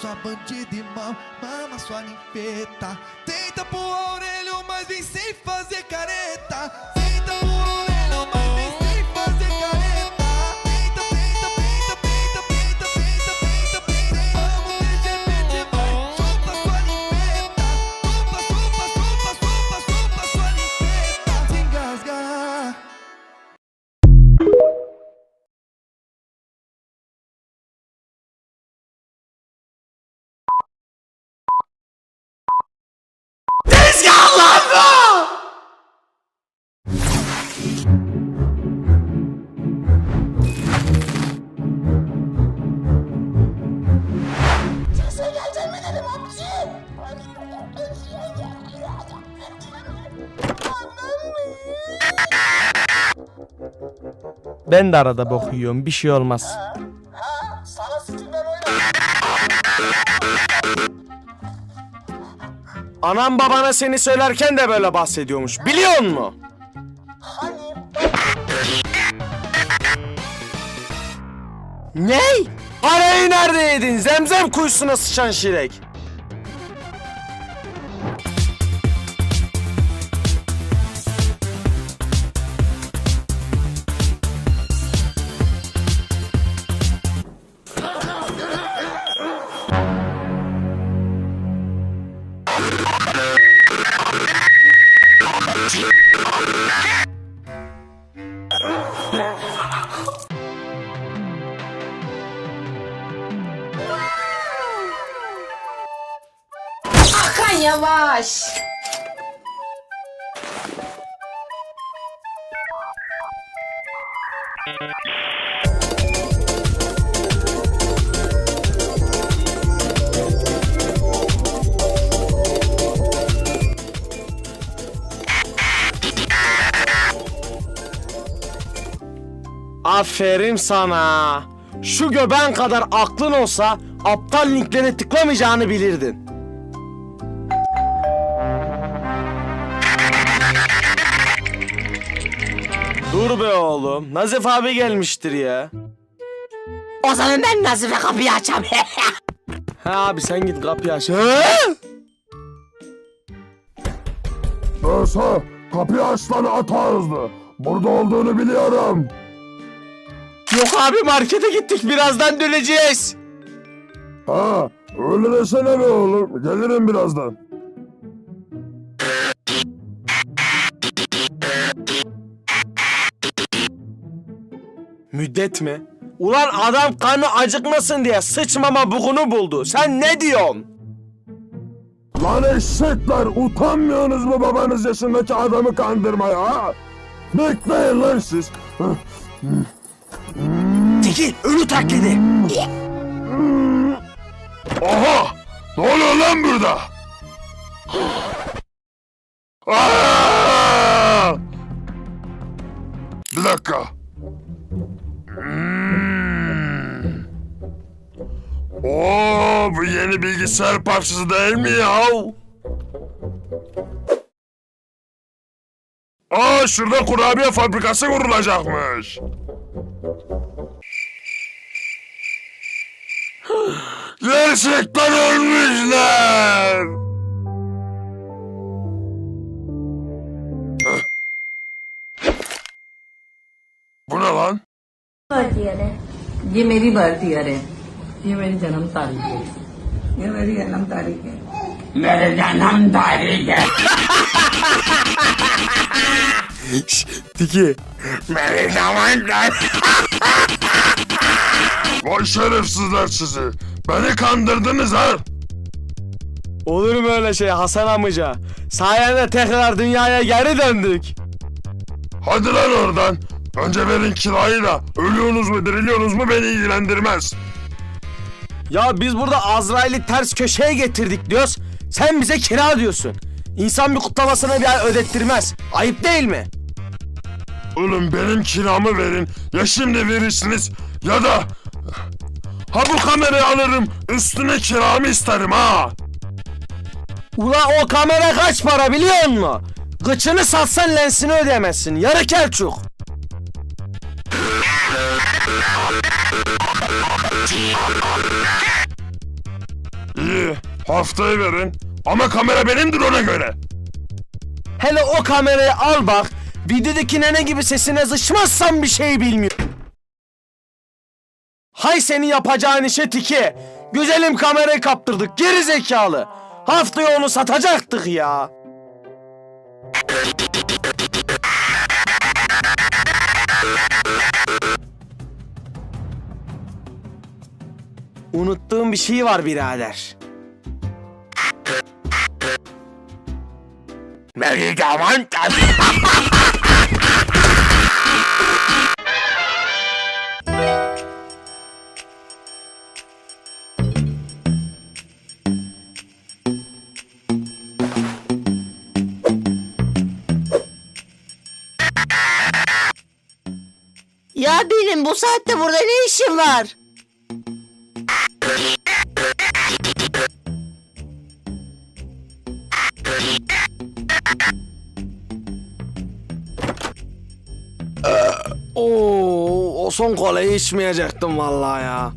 sua bandida mal, mama sua ninfeta. Tenta pro orelho, mas vem sem fazer careta. Ben de arada bok bir şey olmaz. Anam babana seni söylerken de böyle bahsediyormuş biliyor? Hani Ney? Parayı nerede yedin? Zemzem kuyusuna sıçan şirek. Aferin sana. Şu göben kadar aklın olsa aptal linklere tıklamayacağını bilirdin. Dur be oğlum. Nazif abi gelmiştir ya. O zaman ben Nazife kapıyı açam. Ha abi sen git kapıyı aç. Ösa kapıyı aç lan ata hızlı. Burada olduğunu biliyorum. Yok abi markete gittik birazdan döneceğiz. Ha öyle desene be oğlum. Gelirim birazdan. Müddet mi? Ulan adam kanı acıkmasın diye sıçmama bugunu buldu. Sen ne diyorsun? Lan eşekler utanmıyorsunuz mu babanız yaşındaki adamı kandırmaya ha? Bekleyin lan siz. Teki ölü taklidi. Aha! Ne oluyor lan burada? Aa! Bir dakika. Oo bu yeni bilgisayar parçası değil mi ya? Aa şurada kurabiye fabrikası kurulacakmış. Gerçekten ölmüşler. Bu ne lan? Var diyare. Ye meri var diyare. ये मेरी birth year है ये मेरी जन्म तारीख है ये मेरी जन्म तारीख है मेरे जन्म तारीख है Tiki. Vay şerefsizler sizi. Beni kandırdınız ha. Olur mu öyle şey Hasan amca? Sayende tekrar dünyaya geri döndük. Hadi lan oradan. Önce verin kirayı da ölüyorsunuz mu diriliyorsunuz mu beni ilgilendirmez. Ya biz burada Azrail'i ters köşeye getirdik diyoruz. Sen bize kira diyorsun. İnsan bir kutlamasına bir ay ödettirmez. Ayıp değil mi? Oğlum benim kiramı verin. Ya şimdi verirsiniz ya da... Ha bu kamerayı alırım üstüne kiramı isterim ha. Ula o kamera kaç para biliyor musun? Gıçını satsan lensini ödeyemezsin. Yarı kelçuk. İyi. Haftayı verin. Ama kamera benimdir ona göre. Hele o kamerayı al bak. Videodaki nene gibi sesine zışmazsan bir şey bilmiyor. Hay senin yapacağın işe tiki. Güzelim kamerayı kaptırdık geri zekalı. Haftaya onu satacaktık ya. Unuttuğum bir şey var birader. Medikament Ya benim bu saatte burada ne işim var? Son kolayı içmeyecektim vallahi ya.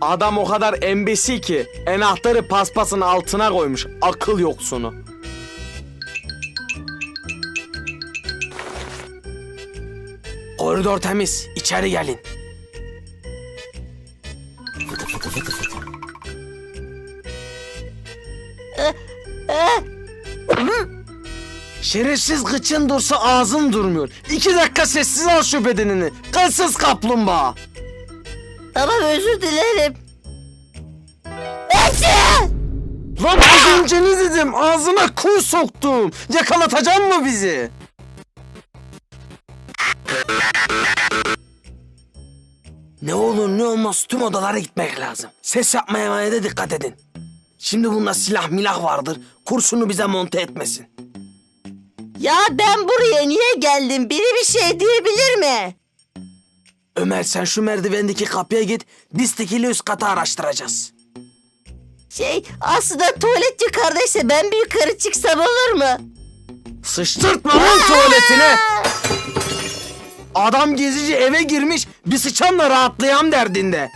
Adam o kadar embesi ki enahtarı paspasın altına koymuş akıl yoksunu. Koridor temiz, içeri gelin. Şerefsiz gıçın dursa ağzın durmuyor. İki dakika sessiz al şu bedenini. Kılsız kaplumbağa. Tamam özür dilerim. Ece! Lan az önce ne dedim? Ağzına kuş soktum. Yakalatacak mı bizi? Ne olur ne olmaz tüm odalara gitmek lazım. Ses yapmaya da dikkat edin. Şimdi bunda silah milah vardır. Kurşunu bize monte etmesin. Ya ben buraya niye geldim? Biri bir şey diyebilir mi? Ömer sen şu merdivendeki kapıya git. Biz tekili üst katı araştıracağız. Şey aslında tuvalet yukarıdaysa ben bir yukarı çıksam olur mu? Sıçtırtma lan tuvaletine. Adam gezici eve girmiş bir sıçanla rahatlayam derdinde.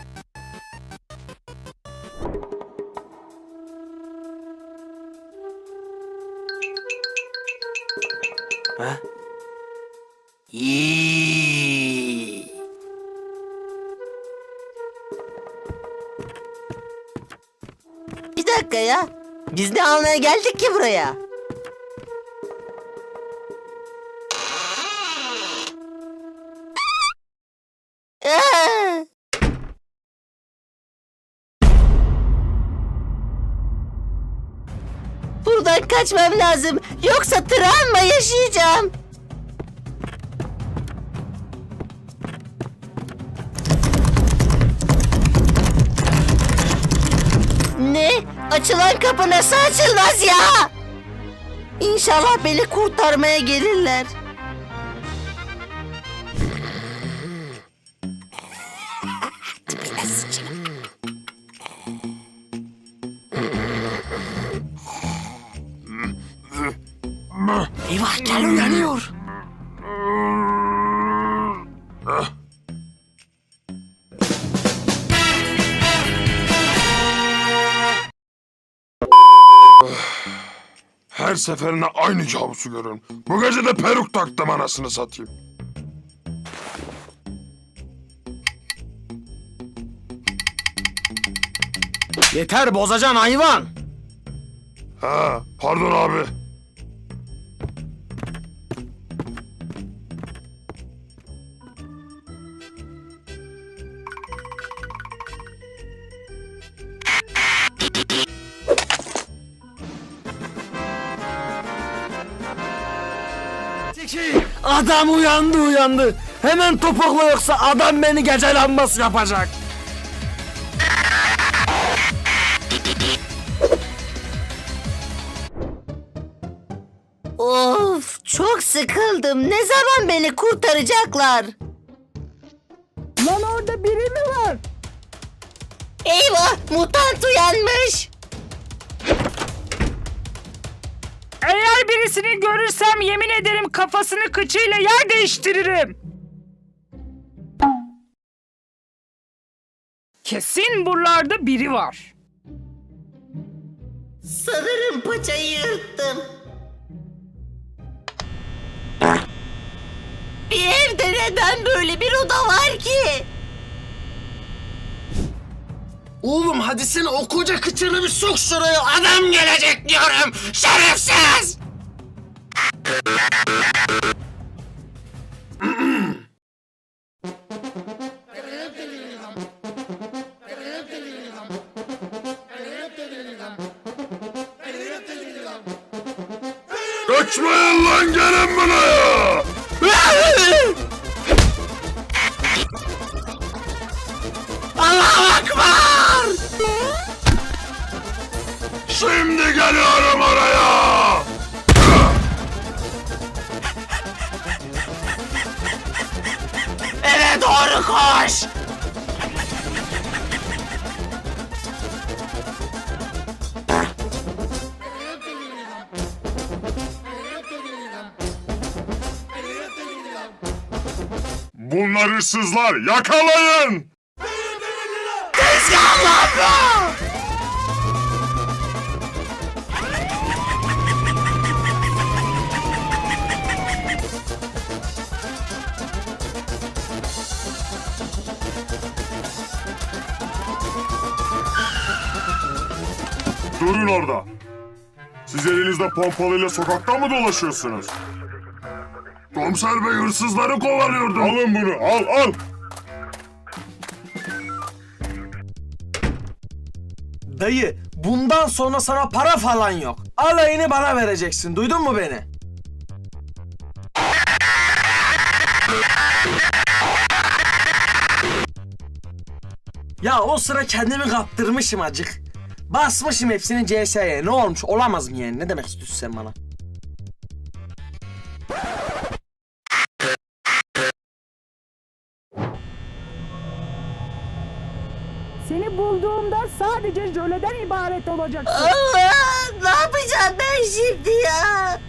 Dakika ya. Biz ne almaya geldik ki buraya? Buradan kaçmam lazım. Yoksa travma yaşayacağım. Açılan kapı nasıl açılmaz ya? İnşallah beni kurtarmaya gelirler. Eyvah gel uyanıyor. Her seferinde aynı kabusu görüyorum. Bu gece de peruk taktım anasını satayım. Yeter bozacan hayvan. Ha, pardon abi. Adam uyandı uyandı. Hemen topukla yoksa adam beni gece lambası yapacak. Of çok sıkıldım. Ne zaman beni kurtaracaklar? Lan orada biri mi var? Eyvah mutant uyanmış. Eğer birisini görürsem yemin ederim kafasını kıçıyla yer değiştiririm. Kesin buralarda biri var. Sanırım paçayı yırttım. Bir evde neden böyle bir oda var ki? Oğlum hadi sen o koca kıçını bir sok şuraya. Adam gelecek diyorum. Şerefsiz. Kaçmayın lan gelin buraya. Allahu Akbar. Şimdi geliyorum oraya. Eve doğru koş. Bunlar hırsızlar yakalayın. Durun orada. Siz elinizde pompalıyla sokakta mı dolaşıyorsunuz? Komiser bey hırsızları kovalıyordu. Alın bunu al al. Dayı bundan sonra sana para falan yok. Alayını bana vereceksin. Duydun mu beni? Ya o sıra kendimi kaptırmışım acık. Basmışım hepsini CS'ye. Ne olmuş? Olamaz mı yani? Ne demek istiyorsun sen bana? Seni bulduğumda sadece jöleden ibaret olacaksın. Allah! Ne yapacağım ben şimdi ya?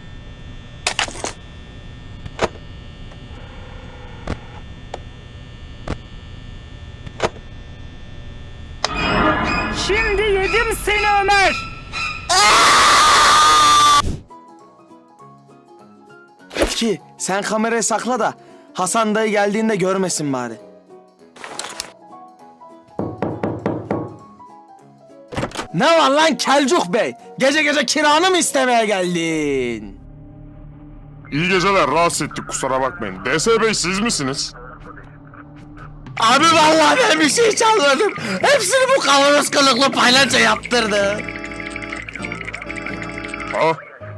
Yedim seni Ömer. Ki sen kamerayı sakla da Hasan dayı geldiğinde görmesin bari. Ne var lan Kelcuk Bey? Gece gece kiranı mı istemeye geldin? İyi geceler rahatsız ettik kusura bakmayın. DS bey siz misiniz? Abi vallahi ben bir şey çalmadım. Hepsini bu kavanoz kılıklı paylaşa yaptırdı. Ha?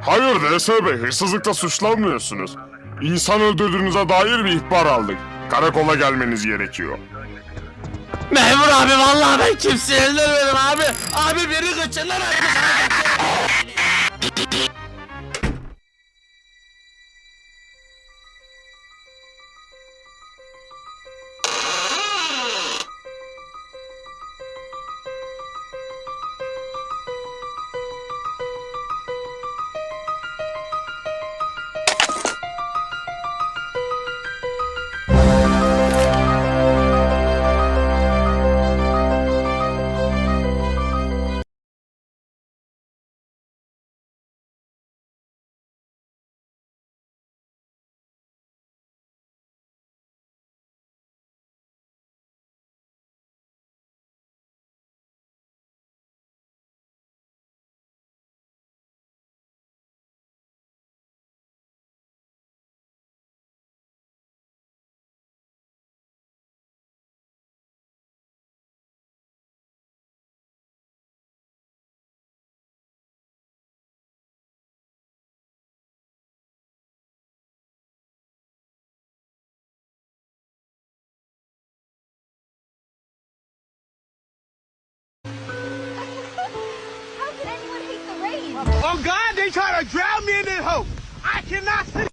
Hayır DS bey hırsızlıkla suçlanmıyorsunuz. İnsan öldürdüğünüze dair bir ihbar aldık. Karakola gelmeniz gerekiyor. Memur abi vallahi ben kimseyi öldürmedim abi. Abi biri kaçırlar abi. Oh God, they try to drown me in this hole. I cannot sit